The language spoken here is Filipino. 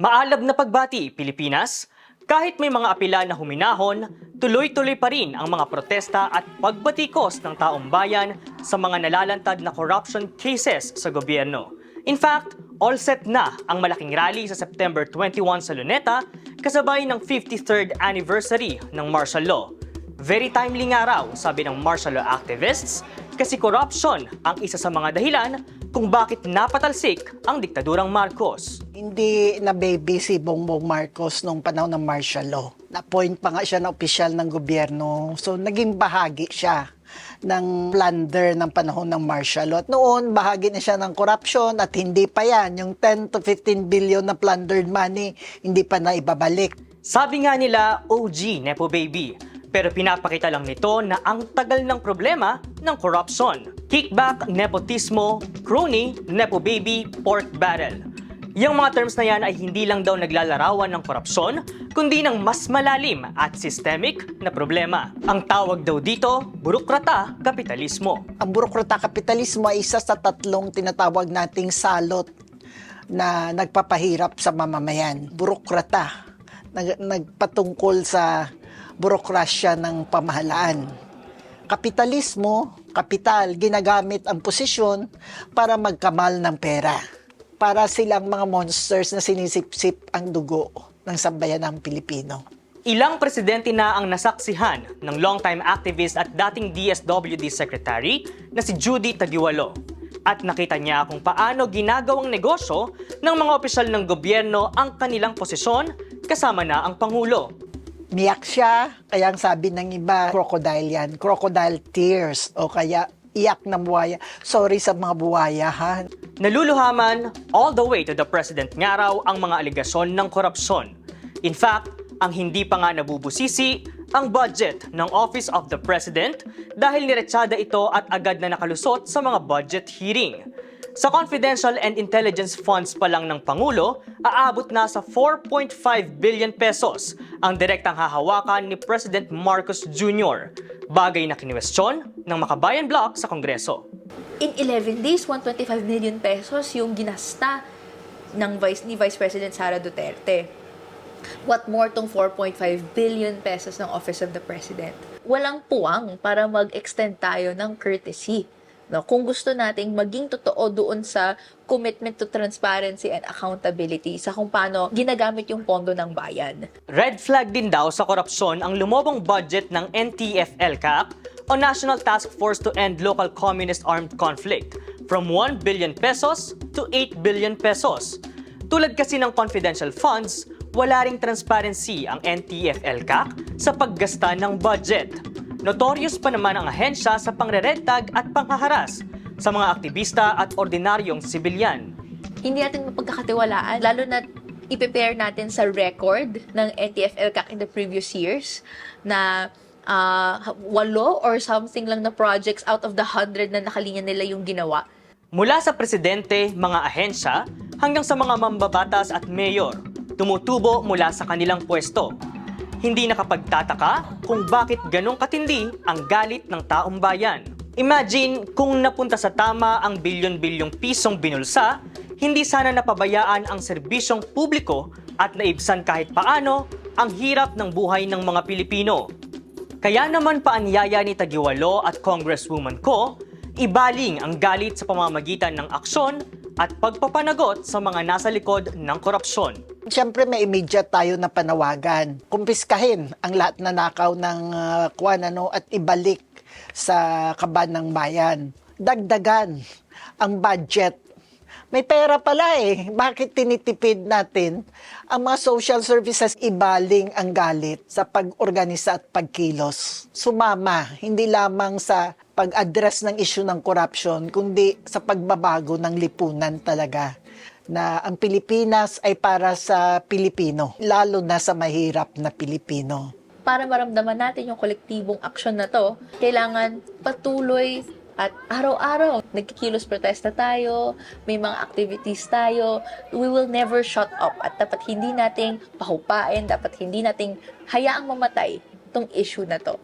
Maalab na pagbati, Pilipinas. Kahit may mga apila na huminahon, tuloy-tuloy pa rin ang mga protesta at pagbatikos ng taong bayan sa mga nalalantad na corruption cases sa gobyerno. In fact, all set na ang malaking rally sa September 21 sa Luneta kasabay ng 53rd anniversary ng martial law. Very timely nga raw, sabi ng martial law activists, kasi corruption ang isa sa mga dahilan kung bakit napatalsik ang diktadurang Marcos. Hindi na baby si Bongbong Marcos nung panahon ng martial law. Na-appoint pa nga siya na opisyal ng gobyerno. So, naging bahagi siya ng plunder ng panahon ng martial law. At noon, bahagi na siya ng corruption at hindi pa yan. Yung 10 to 15 billion na plundered money, hindi pa na ibabalik. Sabi nga nila, OG Nepo Baby. Pero pinapakita lang nito na ang tagal ng problema ng corruption. Kickback, nepotismo, crony, Nepo Baby, pork barrel. Yung mga terms na yan ay hindi lang daw naglalarawan ng korupsyon, kundi ng mas malalim at systemic na problema. Ang tawag daw dito, burokrata kapitalismo. Ang burokrata kapitalismo ay isa sa tatlong tinatawag nating salot na nagpapahirap sa mamamayan. Burokrata, nag, nagpatungkol sa burokrasya ng pamahalaan. Kapitalismo, kapital, ginagamit ang posisyon para magkamal ng pera. Para silang mga monsters na sinisipsip ang dugo ng sambayan ng Pilipino. Ilang presidente na ang nasaksihan ng longtime activist at dating DSWD Secretary na si Judy Tagiwalo. At nakita niya kung paano ginagawang negosyo ng mga opisyal ng gobyerno ang kanilang posisyon kasama na ang Pangulo. Miyak siya, kaya ang sabi ng iba, crocodile yan. Crocodile tears o kaya iyak na buhaya. Sorry sa mga buhaya, ha? Naluluhaman all the way to the president nga raw ang mga aligasyon ng korupsyon. In fact, ang hindi pa nga nabubusisi ang budget ng Office of the President dahil niretsada ito at agad na nakalusot sa mga budget hearing. Sa confidential and intelligence funds pa lang ng Pangulo, aabot na sa 4.5 billion pesos ang direktang hahawakan ni President Marcos Jr. Bagay na kinwestiyon ng Makabayan Block sa Kongreso. in 11 days, 125 million pesos yung ginasta ng Vice, ni Vice President Sara Duterte. What more tong 4.5 billion pesos ng Office of the President? Walang puwang para mag-extend tayo ng courtesy. No, kung gusto nating maging totoo doon sa commitment to transparency and accountability sa kung paano ginagamit yung pondo ng bayan. Red flag din daw sa korupsyon ang lumobong budget ng NTF-ELCAC o National Task Force to End Local Communist Armed Conflict from 1 billion pesos to 8 billion pesos. Tulad kasi ng confidential funds, wala ring transparency ang NTF-ELCAC sa paggasta ng budget. Notorious pa naman ang ahensya sa pangreredtag at panghaharas sa mga aktivista at ordinaryong sibilyan. hindi natin mapagkakatiwalaan, lalo na i-prepare natin sa record ng NTF-ELCAC in the previous years na ah, walo or something lang na projects out of the hundred na nakalinya nila yung ginawa. Mula sa presidente, mga ahensya, hanggang sa mga mambabatas at mayor, tumutubo mula sa kanilang pwesto. Hindi nakapagtataka kung bakit ganong katindi ang galit ng taong bayan. Imagine kung napunta sa tama ang bilyon-bilyong pisong binulsa, hindi sana napabayaan ang serbisyong publiko at naibsan kahit paano ang hirap ng buhay ng mga Pilipino. Kaya naman paanyaya ni Tagiwalo at Congresswoman ko, ibaling ang galit sa pamamagitan ng aksyon at pagpapanagot sa mga nasa likod ng korupsyon. Siyempre may immediate tayo na panawagan. Kumpiskahin ang lahat na nakaw ng uh, kuwan, ano, at ibalik sa kaban ng bayan. Dagdagan ang budget. May pera pala eh. Bakit tinitipid natin ang mga social services ibaling ang galit sa pag-organisa at pagkilos? Sumama, hindi lamang sa pag-address ng issue ng corruption, kundi sa pagbabago ng lipunan talaga na ang Pilipinas ay para sa Pilipino, lalo na sa mahirap na Pilipino. Para maramdaman natin yung kolektibong aksyon na to, kailangan patuloy at araw-araw nagkikilos protesta tayo, may mga activities tayo, we will never shut up at dapat hindi nating pahupain, dapat hindi nating hayaang mamatay itong issue na to.